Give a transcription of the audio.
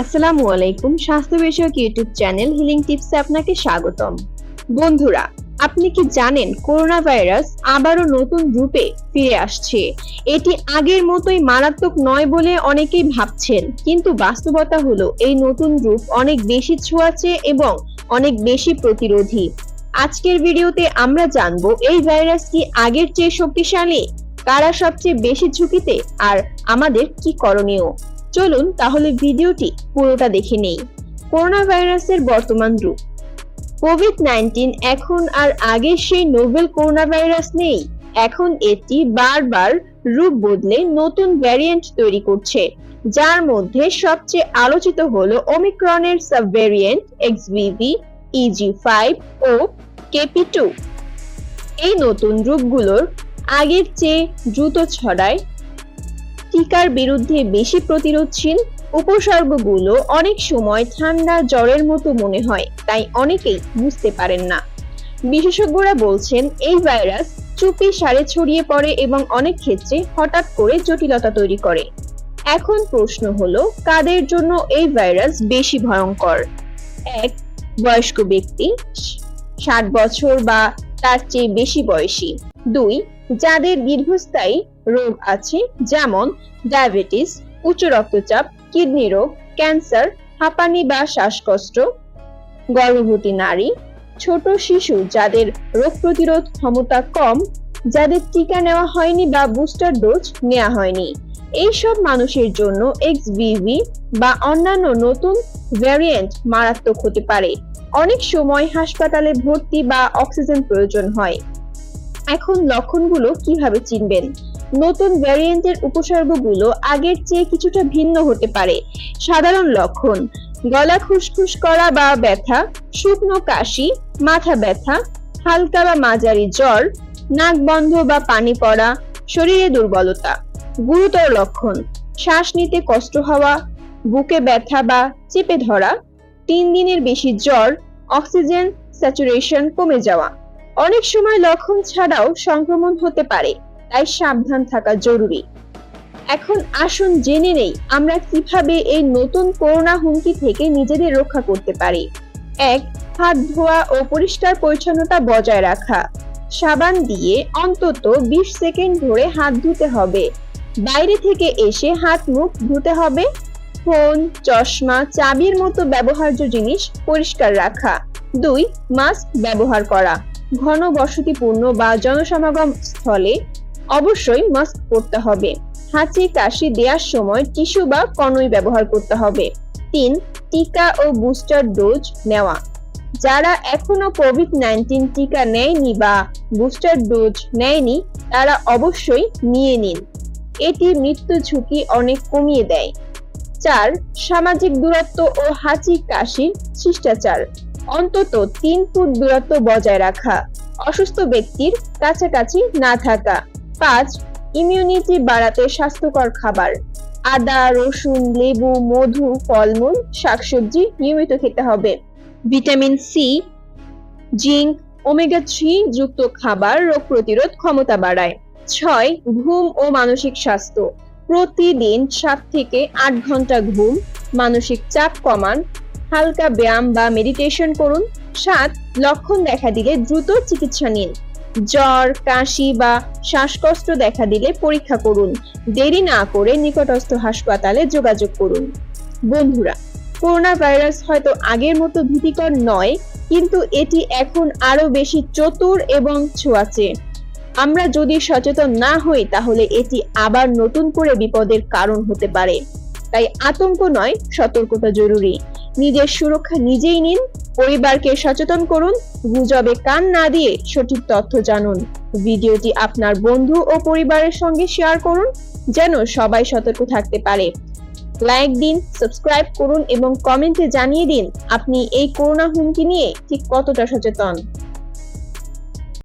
আসসালামু আলাইকুম স্বাস্থ্য বিষয়ক ইউটিউব চ্যানেল হিলিং টিপসে আপনাকে স্বাগতম। বন্ধুরা, আপনি কি জানেন করোনা ভাইরাস আবারও নতুন রূপে ফিরে আসছে? এটি আগের মতোই মারাত্মক নয় বলে অনেকেই ভাবছেন, কিন্তু বাস্তবতা হলো এই নতুন রূপ অনেক বেশি ছোঁয়াচে এবং অনেক বেশি প্রতিরোধী। আজকের ভিডিওতে আমরা জানব এই ভাইরাস কি আগের চেয়ে শক্তিশালী, কারা সবচেয়ে বেশি ঝুঁকিতে, আর আমাদের কি করণীয়? চলুন তাহলে ভিডিওটি পুরোটা দেখে নেই। করোনা ভাইরাসের বর্তমান রূপ। কোভিড নাইন্টিন এখন আর আগের সেই নোভেল করোনা ভাইরাস নেই। এখন এটি বারবার রূপ বদলে নতুন ভ্যারিয়েন্ট তৈরি করছে, যার মধ্যে সবচেয়ে আলোচিত হলো ওমিক্রনের sub variant XBB EG five ও কেপি টু এই নতুন রূপগুলোর আগের চেয়ে দ্রুত ছড়ায় টিকার বিরুদ্ধে বেশি প্রতিরোধশীল উপসর্গগুলো অনেক সময় ঠান্ডা জ্বরের মতো মনে হয়, তাই অনেকেই বুঝতে পারেন না। বিশেষজ্ঞরা বলছেন, এই ভাইরাস চুপি সারে ছড়িয়ে পড়ে এবং অনেক ক্ষেত্রে হঠাৎ করে জটিলতা তৈরি করে। এখন প্রশ্ন হলো, কাদের জন্য এই ভাইরাস বেশি ভয়ঙ্কর? এক, বয়স্ক ব্যক্তি, ষাট বছর বা তার চেয়ে বেশি বয়সী। দুই যাদের দীর্ঘস্থায়ী রোগ আছে, যেমন ডায়াবেটিস, উচ্চ রক্তচাপ, কিডনি রোগ, ক্যান্সার, হাঁপানি বা শ্বাসকষ্ট, গর্ভবতী নারী, ছোট শিশু যাদের রোগ প্রতিরোধ ক্ষমতা কম, যাদের টিকা নেওয়া হয়নি বা বুস্টার ডোজ নেওয়া হয়নি। এইসব মানুষের জন্য এক্সবিভি বা অন্যান্য নতুন ভ্যারিয়েন্ট মারাত্মক হতে পারে। অনেক সময় হাসপাতালে ভর্তি বা অক্সিজেন প্রয়োজন হয়। এখন লক্ষণগুলো কীভাবে চিনবেন? নতুন ভ্যারিয়েন্টের উপসর্গগুলো আগের চেয়ে কিছুটা ভিন্ন হতে পারে। সাধারণ লক্ষণ, গলা খুসখুস করা বা ব্যথা, শুকনো কাশি, মাথা ব্যথা, হালকা বা মাঝারি জ্বর, নাক বন্ধ বা পানি পড়া, শরীরে দুর্বলতা। গুরুতর লক্ষণ, শ্বাস নিতে কষ্ট হওয়া, বুকে ব্যথা বা চেপে ধরা, তিন দিনের বেশি জ্বর, অক্সিজেন স্যাচুরেশন কমে যাওয়া। অনেক সময় লক্ষণ ছাড়াও সংক্রমণ হতে পারে, তাই সাবধান থাকা জরুরি। এখন আসুন জেনে নেই আমরা কীভাবে এই নতুন করোনা হুমকি থেকে নিজেদের রক্ষা করতে পারি। এক, হাত ধোয়া ও পরিষ্কার পরিচ্ছন্নতা বজায় রাখা। সাবান দিয়ে অন্তত বিশ সেকেন্ড ধরে হাত ধুতে হবে। বাইরে থেকে এসে হাত মুখ ধুতে হবে। ফোন, চশমা, চাবির মতো ব্যবহার্য জিনিস পরিষ্কার রাখা। দুই, মাস্ক ব্যবহার করা। ঘন বসতিপূর্ণ বা জনসমাগম স্থলে অবশ্যই মাস্ক পরতে হবে। হাঁচি, কাশি দেওয়ার সময় টিস্যু বা কনই ব্যবহার করতে হবে। তিন, টিকা ও বুস্টার ডোজ নেওয়া। যারা এখনও কোভিড নাইন্টিন টিকা নেয়নি বা বুস্টার ডোজ নেয়নি, তারা অবশ্যই নিয়ে নিন। এটি মৃত্যু ঝুঁকি অনেক কমিয়ে দেয়। চার, সামাজিক দূরত্ব ও হাঁচি, কাশির শিষ্টাচার। অন্তত তিন ফুট দূরত্ব বজায় রাখা। অসুস্থ ব্যক্তির কাছাকাছি না থাকা। পাঁচ ইমিউনিটি বাড়াতে স্বাস্থ্যকর খাবার। আদা, রসুন, লেবু, মধু, ফলমূল, শাকসবজি নিয়মিত খেতে হবে। Vitamin C zinc omega three যুক্ত খাবার রোগ প্রতিরোধ ক্ষমতা বাড়ায়। ছয়, ঘুম ও মানসিক স্বাস্থ্য। প্রতিদিন সাত থেকে আট ঘণ্টা ঘুম, মানসিক চাপ কমান হালকা ব্যায়াম বা মেডিটেশন করুন। সাত, লক্ষণ দেখা দিলে দ্রুত চিকিৎসা নিন। জ্বর, কাশি বা শ্বাসকষ্ট দেখা দিলে পরীক্ষা করুন। দেরি না করে নিকটস্থ হাসপাতালে যোগাযোগ করুন। বন্ধুরা করোনা ভাইরাস হয়তো আগের মতো ভীতিকর নয়, কিন্তু এটি এখন আরও বেশি চতুর এবং ছোঁয়াচে। আমরা যদি সচেতন না হই, তাহলে এটি আবার নতুন করে বিপদের কারণ হতে পারে। তাই আতঙ্ক নয়, সতর্কতা জরুরি। নিজের সুরক্ষা নিজেই নিন, পরিবারকে সচেতন করুন, গুজবে কান না দিয়ে সঠিক তথ্য জানুন। ভিডিওটি আপনার বন্ধু ও পরিবারের সঙ্গে শেয়ার করুন, যেন সবাই সতর্ক থাকতে পারে। লাইক দিন, সাবস্ক্রাইব করুন এবং কমেন্টে জানিয়ে দিন, আপনি এই করোনা হুমকি নিয়ে ঠিক কতটা সচেতন।